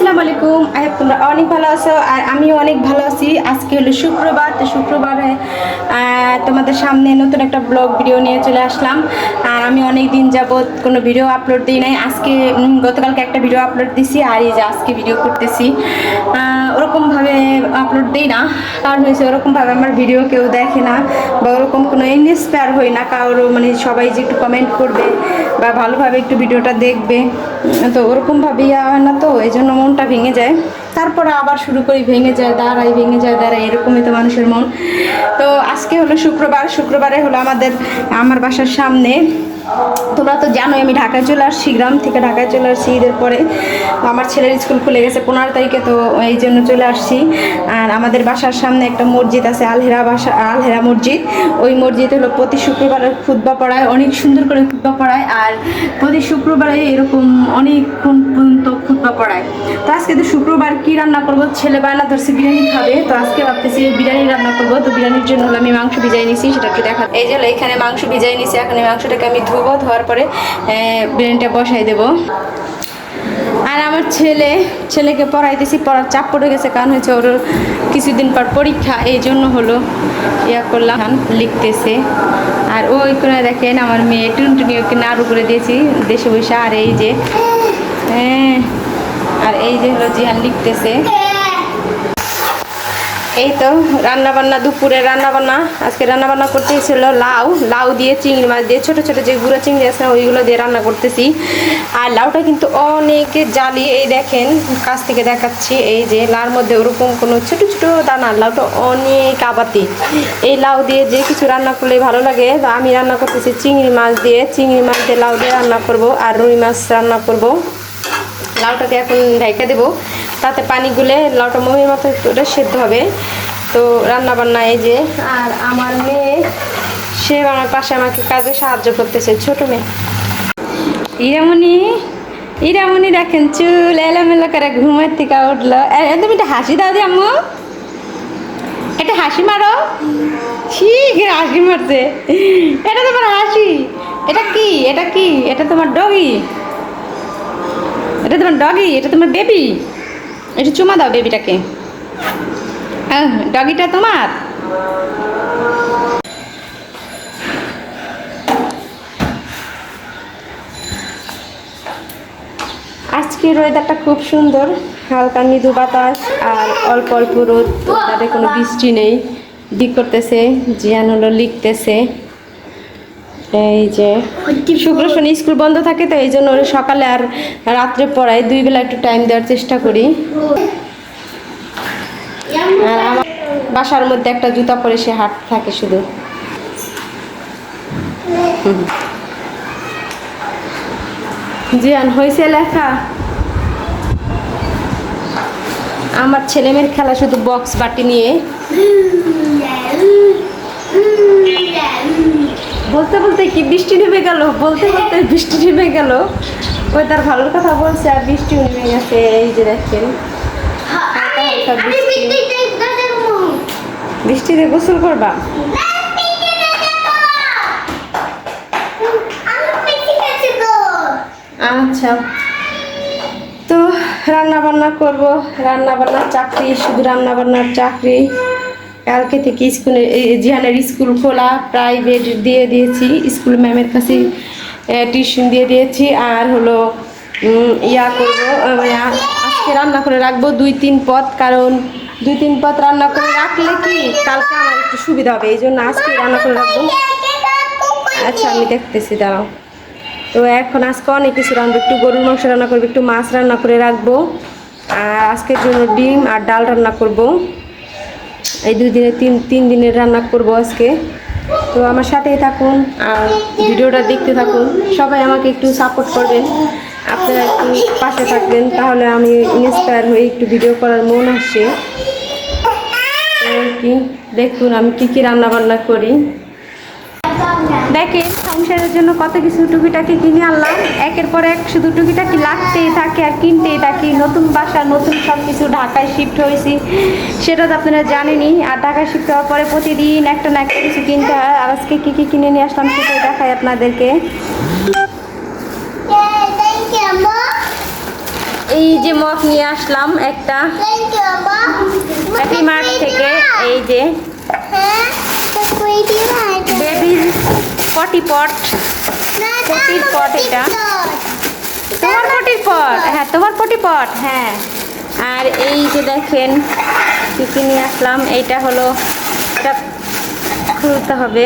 আসসালামু আলাইকুম। আই তোমরা অনেক ভালো আছো আর আমিও অনেক ভালো আছি। আজকে হলো শুক্রবার। তো শুক্রবারে তোমাদের সামনে নতুন একটা ব্লগ ভিডিও নিয়ে চলে আসলাম। আর আমি অনেক দিন যাবৎ কোনো ভিডিও আপলোড দিই নাই। আজকে গতকালকে একটা ভিডিও আপলোড দিছি। আর এই যে আজকে ভিডিও করতেছি। ওরকমভাবে আপলোড দিই না। কারণ হয়েছে ওরকমভাবে আমার ভিডিও কেউ দেখে না বা ওরকম কোনো ইন্সপায়ার হই না কারও মানে সবাই যে একটু কমেন্ট করবে বা ভালোভাবে একটু ভিডিওটা দেখবে। তো ওরকমভাবে ইয়া হয় না তো এই জন্য মনটা ভেঙে যায়। তারপরে আবার শুরু করি, ভেঙে যায়, দাঁড়াই, ভেঙে যায়, দাঁড়াই, এরকমই তো মানুষের মন। তো আজকে হলো শুক্রবার, শুক্রবারে হলো আমাদের, আমার বাসার সামনে তোমরা তো জানোই, আমি ঢাকায় চলে আসছি, গ্রাম থেকে ঢাকায় চলে আসছি, ঈদের পরে আমার ছেলের স্কুল খুলে গেছে পনেরো তারিখে, তো এই জন্য চলে আসছি। আর আমাদের বাসার সামনে একটা মসজিদ আছে, আলহেরা বাসা, আলহেরা মসজিদ। ওই মসজিদ হলো প্রতি শুক্রবারে খুদ্া পড়ায়, অনেক সুন্দর করে খুদ্া পড়ায়। আর প্রতি শুক্রবারে এরকম অনেকক্ষণ পর্যন্ত পড়ায় তো আজকে তো শুক্রবার কি রান্না করব? ছেলে বায়না ধরছে, বিরিয়ানি খাবে। তো আজকে ভাবতেছি বিরিয়ানি রান্না করব। তো বিরিয়ানির জন্য হলো আমি মাংস ভিজাই নিছি, সেটা একটু দেখা এই যে হলো, এখানে মাংস ভিজাই নিছি। এখন এই মাংসটাকে আমি ধুবো, ধোয়ার পরে বিরিয়ানিটা বসাই দেবো। আর আমার ছেলে, ছেলেকে পড়াইতেছি পড়ার চাপ পড়ে গেছে, কারণ হচ্ছে ওর কিছুদিন পর পরীক্ষা। এই জন্য হলো ইয়া করলাম, লিখতেছে। আর ওই করে দেখেন, আমার মেয়ে টুনটুনি ওকে নাড়ু করে দিয়েছি, দেশে বসে। আর এই যে হ্যাঁ এই যে হলো জিহান লিখতেছে। এই তো রান্না বান্না দুপুরে রান্না বান্না আজকে রান্না বান্না করতে ছিল লাউ। লাউ দিয়ে চিংড়ি মাছ দিয়ে ছোটো ছোটো যে গুঁড়ো চিংড়ি আছে ওইগুলো দিয়ে রান্না করতেছি। আর লাউটা কিন্তু অনেক জালি, এই দেখেন, কাছ থেকে দেখাচ্ছি। এই যে লাউর মধ্যে ওরকম কোনো ছোট ছোট দানা, লাউটা অনেক আবাতি এই লাউ দিয়ে যে কিছু রান্না করলে ভালো লাগে তো আমি রান্না করতেছি চিংড়ি মাছ দিয়ে। চিংড়ি মাছ দিয়ে লাউ দিয়ে রান্না করব, আর রুই মাছ রান্না করব। লাউটাকে এখন ঢাইকা দেবো। তাতে পানি গুলে লাউটা মমির মতো একটু ওটা সেদ্ধ হবে। তো রান্না বান্না এই যে, আর আমার মেয়ে, সে আমার পাশে আমাকে কাজে সাহায্য করতেছে, ছোট মেয়ে। ইরামণি ইরামণি দেখেন চুল এলোমেলো করে ঘুমের থেকে উঠল। তুমি একটা হাসি দাও দি আম্মু। একটা হাসি মারো। ঠিক হাসি মারছে। এটা তোমার হাসি। এটা কি? এটা কি? এটা তোমার ডগি। এটা তোমার ডগি এটা তোমার বেবি একটু চুমা দাও বেবিটাকে ডগিটা তোমার। আজকের ওয়েদারটা খুব সুন্দর, হালকা মৃদু বাতাস আর অল্প অল্প রোদ তাদের কোনো বৃষ্টি নেই। দিক করতেছে জিয়ান হলো লিখতেছে। এই যে শুক্র শনি স্কুল বন্ধ থাকে তো এই জন্য ওরা সকালে আর রাত্রে পড়াই দুই বেলা একটু টাইম দেওয়ার চেষ্টা করি। আর আমার বাসার মধ্যে একটা জুতা পরে সে হাট থাকে শুধু। জিয়ান হয়েছে লেখা? আমার ছেলেমেয়ের খেলা শুধু বক্স বাটি নিয়ে। বলতে বলতে কি বৃষ্টি নেমে গেল? বলতে বলতে বৃষ্টি নেমে গেল। ওই তার ভালোর কথা বলছে আর বৃষ্টি নেমে গেছে এই যে দেখেন। বৃষ্টি বৃষ্টিতে গোসল করবা? আচ্ছা। তো রান্না বান্না করব। রান্না বান্নার চাকরি শুধু রান্না বান্নার চাকরি। কালকে থেকে স্কুলে জিহানের স্কুল খোলা প্রাইভেট দিয়ে দিয়েছি, স্কুল ম্যামের কাছে টিউশন দিয়ে দিয়েছি, আর হলো ইয়া করব আজকে রান্না করে রাখব দুই তিন পদ, কারণ দুই তিন পদ রান্না করে রাখলে কি, কালকে আমার একটু সুবিধা হবে এই জন্য আজকে রান্না করে রাখব। আচ্ছা আমি দেখতেছি, দাঁড়াও। তো এখন আজকে অনেক কিছু রান্না, একটু গরুর মাংস রান্না করব, একটু মাছ রান্না করে রাখব, আর আজকের জন্য ডিম আর ডাল রান্না করব। এই দুই দিনে তিন তিন দিনের রান্না করব আজকে। তো আমার সাথেই থাকুন আর ভিডিওটা দেখতে থাকুন। সবাই আমাকে একটু সাপোর্ট করবেন। আপনারা একটু পাশে থাকবেন, তাহলে আমি ইন্সপায়ার হয়ে একটু ভিডিও করার মন আসছে কি, দেখুন আমি কী কী রান্না বান্না করি। দেখেন সংসারের জন্য কত কিছু টুকিটাকি কিনে আনলাম। একের পর এক শুধু টুকিটাকি লাগতেই থাকে আর কিনতেই থাকি। নতুন বাসা নতুন সব কিছু ঢাকায় শিফট হয়েছি। সেটা তো আপনারা জানেনই। আর ঢাকায় শিফট হওয়ার পরে প্রতিদিন একটা না একটা কিছু কিনতে হয়। আর আজকে কী কী কিনে নিয়ে আসলাম সেটাই দেখাই আপনাদেরকে। এই যে মগ নিয়ে আসলাম একটা। মার্ট থেকে। এই যে হ্যাঁ তো কই দিবা এটা বেবির পটি পট। পটির পট এটা। তোমার পটির পট। হ্যাঁ তোমার পটি পট হ্যাঁ। আর এই যে দেখেন কি কি নিয়ে আসলাম এইটা হলো এটা খুলতে হবে।